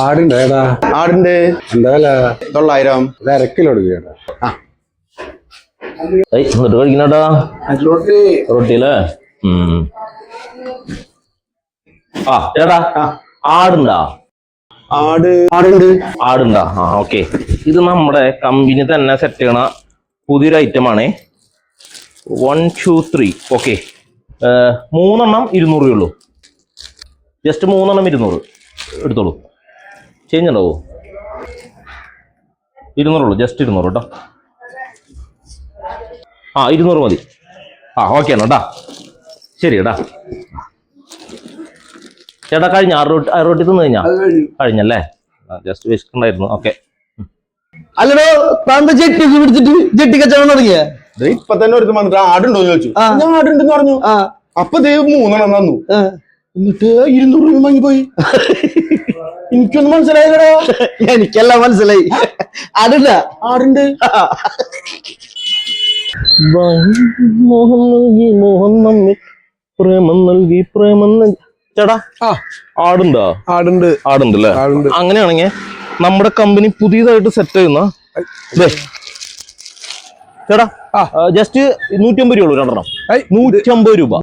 ആടുണ്ട് ആടുണ്ട്. എന്താ വില? തൊള്ളായിരം. ഇത് അരക്കിലോ എടുക്കുക ഏയ് എന്നിട്ട് കഴിക്കണട്ടാ റൊട്ടി അല്ലേ ഉം. ആ ചേട്ടാ ആടുണ്ടാ. ആട്. ആടുണ്ട്. ആടുണ്ടാ. ആ ഓക്കെ. ഇത് നമ്മുടെ കമ്പനി തന്നെ സെറ്റ് ചെയ്യണ പുതിയൊരു ഐറ്റം ആണ്. One two three okay. മൂന്നെണ്ണം ഇരുന്നൂറ് രൂപയുള്ളൂ ജസ്റ്റ് മൂന്നെണ്ണം ഇരുന്നൂറ് എടുത്തോളൂ. ചേഞ്ച് ഉണ്ടാവോ? ഇരുന്നൂറുള്ളൂ ജസ്റ്റ് ഇരുന്നൂറ് കേട്ടോ ആ ഇരുന്നൂറ് മതി. ആ ഓക്കെ എന്നാ കേട്ടാ ശരി കേട്ടാ ചേട്ടാ കഴിഞ്ഞ? ആറ് റൊട്ടി ആറ് റൊട്ടി തിന്നു കഴിഞ്ഞാ? കഴിഞ്ഞല്ലേ? ജസ്റ്റ് വിശക്കുണ്ടായിരുന്നു ഓക്കെ അല്ലടോ താങ്കൾ ജെട്ടി പിടിച്ചിട്ട് ജെട്ടി കച്ചവടം തുടങ്ങിയ ഇപ്പൊ തന്നെ ഒരു വന്നിട്ട് ആടുണ്ടോ? ചോദിച്ചു. ഞാൻ ആടുണ്ടെന്ന് പറഞ്ഞു. അപ്പൊ ദൈവം മൂന്നെണ്ണം തന്നു. എന്നിട്ട് ഇരുന്നൂറ് രൂപ വാങ്ങിപ്പോയി എനിക്കൊന്നും മനസ്സിലായില്ലടാ. എനിക്കെല്ലാം മനസ്സിലായി. അതില്ല ആടുണ്ട്. മോഹം നൽകി മോഹൻ നമ്മി പ്രേമം നൽകി പ്രേമം നൽകി ചേട്ടാ ആ. ആടുണ്ടോ? ആടുണ്ട്. ആടുണ്ട് അല്ലേ ആടുണ്ട്. അങ്ങനെയാണെങ്കിൽ നമ്മുടെ കമ്പനി പുതിയതായിട്ട് സെറ്റ് ചെയ്യുന്ന ചേടാ ചേട്ടാ. ജസ്റ്റ് നൂറ്റമ്പത് രൂപ ഉള്ളൂ രണ്ടെണ്ണം. നൂറ്റമ്പത് രൂപ.